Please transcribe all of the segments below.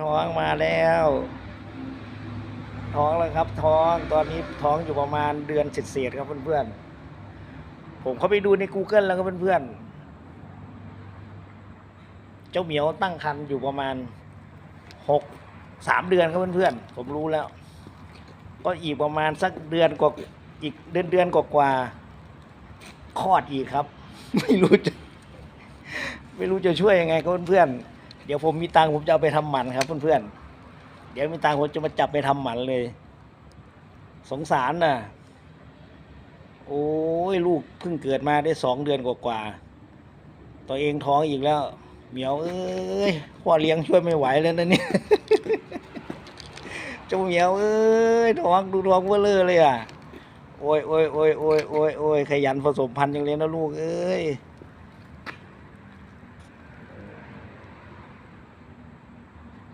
ท้องมาแล้ว ท้องแล้วครับ ท้องตอนนี้ท้องอยู่ประมาณเดือนเศษๆครับเพื่อนๆผมเข้าไปดูใน Google แล้วครับเพื่อนๆเจ้าเหมียวตั้งครรภ์อยู่ประมาณหกสามเดือนครับเพื่อนๆผมรู้แล้ว ก็อีกประมาณสักเดือนกว่าอีกเดือนเดือนกว่าๆคลอดอีกครับ ไม่รู้จะ ไม่รู้จะช่วยยังไงครับเพื่อนๆ เดี๋ยวผมมีตังค์ผมจะเอาไปทำหมันครับเพื่อนๆ เดี๋ยวมีตังค์ผมจะมาจับไปทำหมันเลย สงสารน่ะ โอ้ยลูกเพิ่งเกิดมาได้สองเดือนกว่าๆ ตัวเองท้องอีกแล้ว เหมียวเอ้ยพ่อเลี้ยงช่วยไม่ไหวแล้วนะเนี่ยจ้าเหมียวเอ้ยท้องดูท้องเบลอเลยอะโอ้ยโอ้ยโอ้ยโอ้ยโอ้ยโอ้ยขยันผสมพันธุ์อย่างเลยนะลูกเอ้ย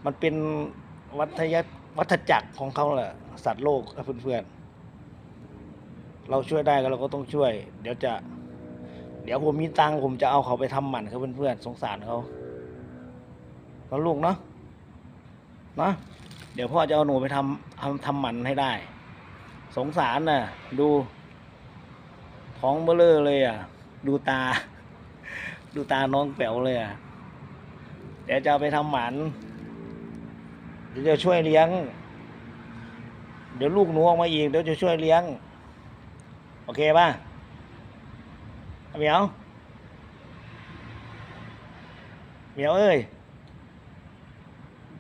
มันเป็นวัฏยวัฏจักรของเขาแหละสัตว์โลกครับเพื่อนๆเราช่วยได้ก็เราก็ต้องช่วย เดี๋ยวจะ เดี๋ยวผมมีตังผมจะเอาเขาไปทำหมันครับเพื่อนๆสงสารเขาแล้วลูกเนาะนะเดี๋ยวพ่อจะเอาหนูไปทำทำทำหมันให้ได้ สงสารน่ะ ดูท้องเบลอเลยอะ ดูตา ดูตาน้องแป๋วเลยอะ เดี๋ยวจะเอาไปทำหมัน ดี๋ยวจะช่วยเลี้ยง เดี๋ยวลูกหนูออกมาอีกเดี๋ยวจะช่วยเลี้ยง โอเคป่ะเหมียวเหมียวเอ้ย